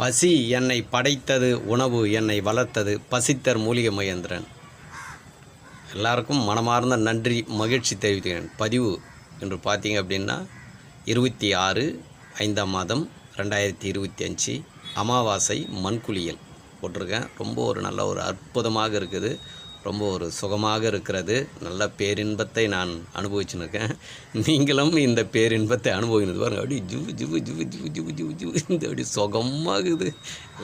பசி என்னை படைத்தது உணவு என்னை வளர்த்தது பசித்தர் மூலிகை மகேந்திரன். எல்லாருக்கும் மனமார்ந்த நன்றி மகிழ்ச்சி தெரிவிக்கிறேன் பதிவு என்று பார்த்தீங்க அப்படின்னா இருபத்தி ஆறு ஐந்தாம் மாதம் ரெண்டாயிரத்தி இருபத்தி அஞ்சு அமாவாசை மண்குளியல் போட்டிருக்கேன். ரொம்ப ஒரு நல்ல ஒரு அற்புதமாக இருக்குது. ரொம்ப ஒரு சுகமாக இருக்கிறது. நல்ல பேரின்பத்தை நான் அனுபவிச்சுன்னு இருக்கேன் நீங்களும் இந்த பேரின்பத்தை அனுபவிக்கிறது பாருங்கள் அப்படி ஜிவு ஜிவு ஜிவு ஜிவு ஜிவு ஜிவு ஜிவு இந்த அப்படி சுகமாகுது.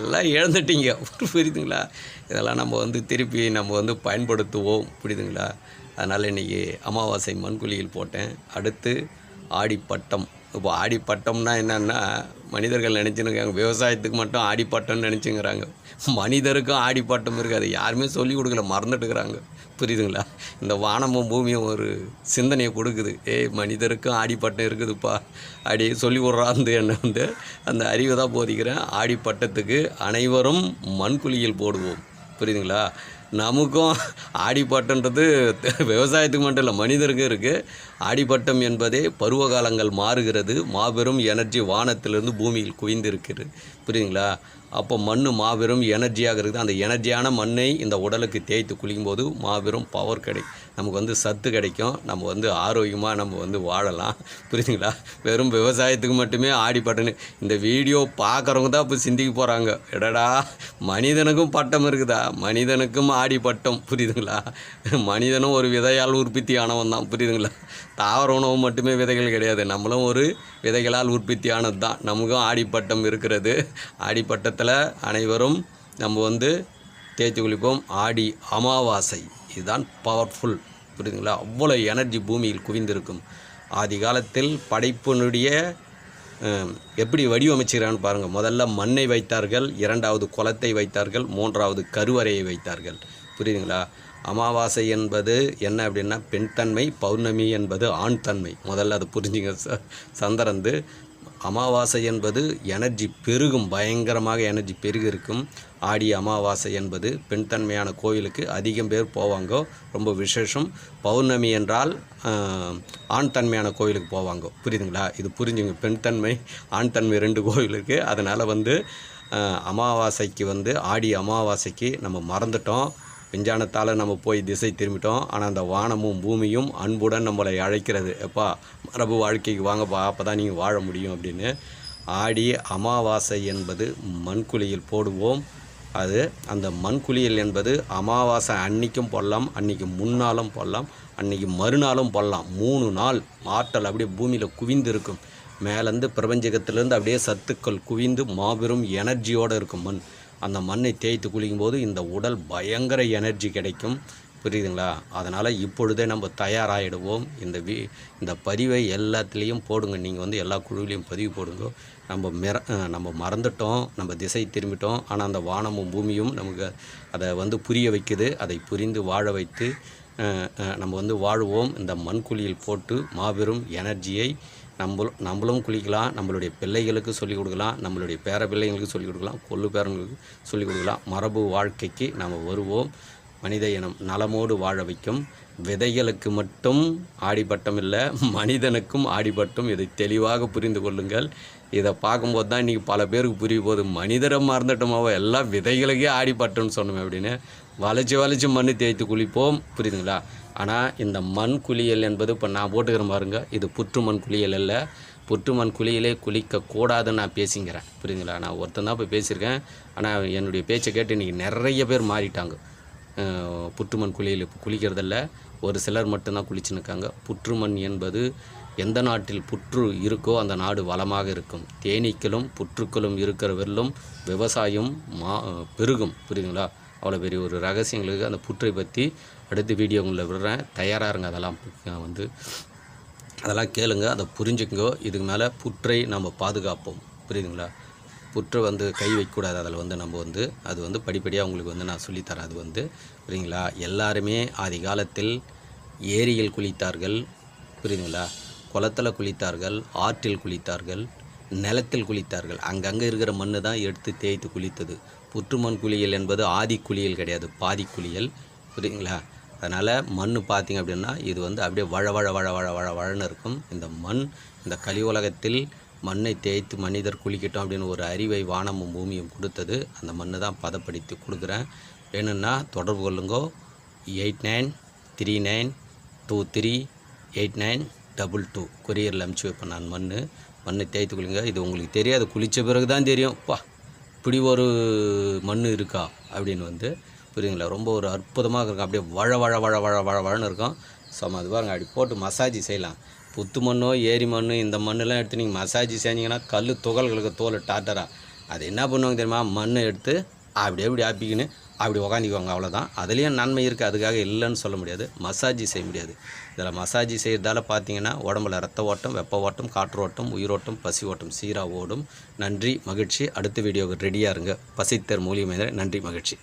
எல்லாம் இழந்துட்டீங்க. புரியுதுங்களா? இதெல்லாம் நம்ம வந்து திருப்பி நம்ம வந்து பயன்படுத்துவோம். புரியுதுங்களா? அதனால் இன்றைக்கி அமாவாசை மண்குழியில் போட்டேன். அடுத்து ஆடிப்பட்டம். இப்போ ஆடிப்பட்டம்னா என்னென்னா மனிதர்கள் நினச்சினுக்காங்க விவசாயத்துக்கு மட்டும் ஆடிப்பட்டம்னு நினச்சிங்கிறாங்க. மனிதருக்கும் ஆடிப்பட்டம் இருக்காது யாருமே சொல்லி கொடுக்கல. மறந்துட்டுக்கிறாங்க. புரியுதுங்களா? இந்த வானமும் பூமியும் ஒரு சிந்தனையை கொடுக்குது. ஏய் மனிதருக்கும் ஆடிப்பட்டம் இருக்குதுப்பா. அப்படி சொல்லி விட்றாந்து என்ன வந்து. அந்த அறிவை தான் போதிக்கிறேன். ஆடிப்பட்டத்துக்கு அனைவரும் மண்குழியில் போடுவோம். புரியுதுங்களா? நமக்கும் ஆடிப்பட்டன்றது விவசாயத்துக்கு மட்டும் இல்லை மனிதருக்கும் இருக்குது ஆடிப்பட்டம் என்பதே பருவகாலங்கள் மாறுகிறது. மாபெரும் எனர்ஜி வானத்திலிருந்து பூமியில் குவிந்திருக்கிறது. புரியுதுங்களா? அப்போ மண் மாபெரும் எனர்ஜியாக இருக்குது. அந்த எனர்ஜியான மண்ணை இந்த உடலுக்கு தேய்த்து குளிக்கும்போது மாபெரும் பவர் கிடைக்கும் நமக்கு வந்து சத்து கிடைக்கும். நம்ம வந்து ஆரோக்கியமாக நம்ம வந்து வாழலாம். புரியுதுங்களா? வெறும் விவசாயத்துக்கு மட்டுமே ஆடிப்பட்டன்னு. இந்த வீடியோ பார்க்குறவங்க தான் இப்போ சிந்திக்க போகிறாங்க எடடா மனிதனுக்கும் பட்டம் இருக்குதா? மனிதனுக்கும் ஆடிப்பட்டம். புரியுதுங்களா? மனிதனும் ஒரு விதையால் உற்பத்தி ஆனவன் தான். புரியுதுங்களா? தாவர உணவு மட்டுமே விதைகள் கிடையாது. நம்மளும் ஒரு விதைகளால் உற்பத்தி ஆனது தான் நமக்கும் ஆடிப்பட்டம் இருக்கிறது. ஆடிப்பட்டத்தை ஆடிப்பட்டத்தில் அனைவரும் நம்ம வந்து தேய்ச்சி குளிப்போம். ஆடி அமாவாசை. இதுதான் பவர்ஃபுல் புரியுதுங்களா? அவ்வளோ எனர்ஜி பூமியில் குவிந்திருக்கும். ஆதி காலத்தில் படைப்பினுடைய எப்படி வடிவமைச்சுக்கிறான்னு பாருங்கள் முதல்ல மண்ணை வைத்தார்கள் இரண்டாவது குளத்தை வைத்தார்கள் மூன்றாவது கருவறையை வைத்தார்கள். புரியுதுங்களா? அமாவாசை என்பது என்ன அப்படின்னா பெண் தன்மை பௌர்ணமி என்பது ஆண் தன்மை முதல்ல அது புரிஞ்சுங்க ச சந்திரந்து. அமாவாசை என்பது எனர்ஜி பெருகும் பயங்கரமாக எனர்ஜி பெருகி இருக்கும் ஆடி அமாவாசை என்பது பெண் தன்மையான கோயிலுக்கு அதிகம் பேர் போவாங்க ரொம்ப விசேஷம். பௌர்ணமி என்றால் ஆண் தன்மையான கோயிலுக்கு போவாங்க. புரியுதுங்களா? இது புரிஞ்சுங்க. பெண் தன்மை ஆண் தன்மை ரெண்டு கோயில் இருக்குது அதனால் வந்து அமாவாசைக்கு வந்து ஆடி அமாவாசைக்கு நம்ம மறந்துட்டோம். விஞ்ஞானத்தால் நம்ம போய் திசை திரும்பிட்டோம். ஆனால் அந்த வானமும் பூமியும் அன்புடன் நம்மளை அழைக்கிறது. எப்பா மரபு வாழ்க்கைக்கு வாங்கப்பா அப்போ தான் நீங்கள் வாழ முடியும் அப்படின்னு ஆடி அமாவாசை என்பது மண்குழியில் போடுவோம். அது அந்த மண்குழியல் என்பது அமாவாசை அன்னைக்கும் போடலாம் அன்னைக்கு முன்னாலும் போடலாம் அன்னைக்கு மறுநாளும் போடலாம். மூணு நாள் ஆற்றல் அப்படியே பூமியில் குவிந்து இருக்கும். மேலேருந்து பிரபஞ்சகத்திலேருந்து அப்படியே சத்துக்கள் குவிந்து மாபெரும் எனர்ஜியோடு இருக்கும் மண். அந்த மண்ணை தேய்த்து குளிக்கும்போது இந்த உடல் பயங்கர எனர்ஜி கிடைக்கும். புரியுதுங்களா? அதனால் இப்பொழுதே நம்ம தயாராகிடுவோம் இந்த வீ இந்த பதிவை எல்லாத்துலேயும் போடுங்க. நீங்கள் வந்து எல்லா குழுவிலையும் பதிவு போடுங்க. நம்ம மிர நம்ம மறந்துட்டோம். நம்ம திசை திரும்பிட்டோம். ஆனால் அந்த வானமும் பூமியும் நமக்கு அதை வந்து புரிய வைக்குது. அதை புரிந்து வாழ வைத்து நம்ம வந்து வாழுவோம். இந்த மண்குழியில் போட்டு மாபெரும் எனர்ஜியை நம்மளும் நம்மளும் குளிக்கலாம் நம்மளுடைய பிள்ளைகளுக்கு சொல்லிக் கொடுக்கலாம் நம்மளுடைய பேர பிள்ளைங்களுக்கு சொல்லிக் கொடுக்கலாம் கொள்ளு பேரங்களுக்கு சொல்லிக் கொடுக்கலாம். மரபு வாழ்க்கைக்கு நாம் வருவோம். மனித இனம் நலமோடு வாழ வைக்கும். விதைகளுக்கு மட்டும் ஆடிப்பட்டம் இல்லை மனிதனுக்கும் ஆடிப்பட்டம். இதை தெளிவாக புரிந்து கொள்ளுங்கள். இதை பார்க்கும்போது தான் இன்றைக்கி பல பேருக்கு புரிய போகுது மனிதரை மறந்துட்டோமாவோ எல்லாம் விதைகளுக்கே ஆடிப்பட்டோம்னு சொன்னோமே அப்படின்னு. வளைச்சி வளைச்சி மண் தேய்த்து குளிப்போம். புரியுதுங்களா? ஆனால் இந்த மண் குளியல் என்பது இப்போ நான் போட்டுக்கிறேன் பாருங்க. இது புற்று மண் குளியல் இல்லை புற்று மண் குளியலே குளிக்கக்கூடாதுன்னு நான் பேசிங்கிறேன். புரியுதுங்களா? நான் ஒருத்தன் தான் இப்போ பேசியிருக்கேன். ஆனால் என்னுடைய பேச்சை கேட்டு இன்றைக்கி நிறைய பேர் மாறிட்டாங்க. புற்றுமண் குளியல் இப்போ குளிக்கிறதில்ல. ஒரு சிலர் மட்டும்தான் குளிச்சுன்னு இருக்காங்க புற்றுமண் என்பது எந்த நாட்டில் புற்று இருக்கோ அந்த நாடு வளமாக இருக்கும். தேனீக்களும் புற்றுக்களும் இருக்கிறவரிலும் விவசாயம் மா பெருகும். புரியுதுங்களா? அவ்வளோ பெரிய ஒரு ரகசியங்களுக்கு அந்த புற்றை பற்றி அடுத்த உங்களை விடுறேன். தயாராக இருங்க அதெல்லாம். வந்து அதெல்லாம் கேளுங்க. அதை புரிஞ்சுக்கோ இதுக்கு மேலே புற்றை நம்ம பாதுகாப்போம். புரியுதுங்களா? புற்றை வந்து கை வைக்கக்கூடாது. அதில் வந்து நம்ம வந்து அது வந்து படிப்படியாக உங்களுக்கு வந்து நான் சொல்லித்தரேன். அது வந்து புரியுதுங்களா? எல்லாருமே ஆதி காலத்தில் ஏரியில் குளித்தார்கள். புரியுதுங்களா? குளத்தில் குளித்தார்கள். ஆற்றில் குளித்தார்கள். நிலத்தில் குளித்தார்கள். அங்கங்கே இருக்கிற மண்ணு தான் எடுத்து தேய்த்து குளித்தது. புற்றுமண் குளியல் என்பது ஆதி குளியல் கிடையாது பாதி குளியல். புரியுங்களா அதனால் மண் பார்த்திங்க அப்படின்னா இது வந்து அப்படியே வழ வழ வழ வழ வழ வழன்னு இருக்கும். இந்த மண் இந்த கலி உலகத்தில் மண்ணை தேய்த்து மனிதர் குளிக்கட்டும் அப்படின்னு ஒரு அறிவை வானமும் பூமியும் கொடுத்தது. அந்த மண்ணை தான் பதப்படுத்தி கொடுக்குறேன். வேணும்னா தொடர்பு கொள்ளுங்கோ. Eight nine three nine two three eight nine double two. கொரியரில் அனுப்பிச்சி வைப்பேன் நான் மண் மண்ணை தேய்த்து குளிங்க இது உங்களுக்கு தெரியாது. குளித்த பிறகு தான் தெரியும். பா இப்படி ஒரு மண் இருக்கா? அப்படின்னு வந்து புரியுதுங்களா? ரொம்ப ஒரு அற்புதமாக இருக்கும். அப்படியே வழ வழ வழ வழ வழ வழன்னு இருக்கும். ஸோ அது பாருங்க அப்படி போட்டு மசாஜ் செய்யலாம். புத்து மண்ணோ ஏரி மண் இந்த மண்ணெல்லாம் எடுத்து நீங்கள் மசாஜ் செஞ்சீங்கன்னா கல் துகள்களுக்கு தோல் டாட்டரா. அது என்ன பண்ணுவாங்க தெரியுமா? மண்ணை எடுத்து அப்படி அப்படி ஆப்பிக்கின்னு அப்படி உக்காந்துக்குவாங்க அவ்வளோதான் அதுலேயும் நன்மை இருக்குது அதுக்காக இல்லைன்னு சொல்ல முடியாது. மசாஜ் செய்ய முடியாது. இதில் மசாஜ் செய்கிறதால பார்த்தீங்கன்னா உடம்புல ரத்த ஓட்டம் வெப்ப ஓட்டம் காற்று ஓட்டம் உயிரோட்டம் பசி ஓட்டம் சீராக ஓடும். நன்றி மகிழ்ச்சி. அடுத்த வீடியோவுக்கு ரெடியாக இருங்க. பசித்தர் மூலியமாக நன்றி மகிழ்ச்சி.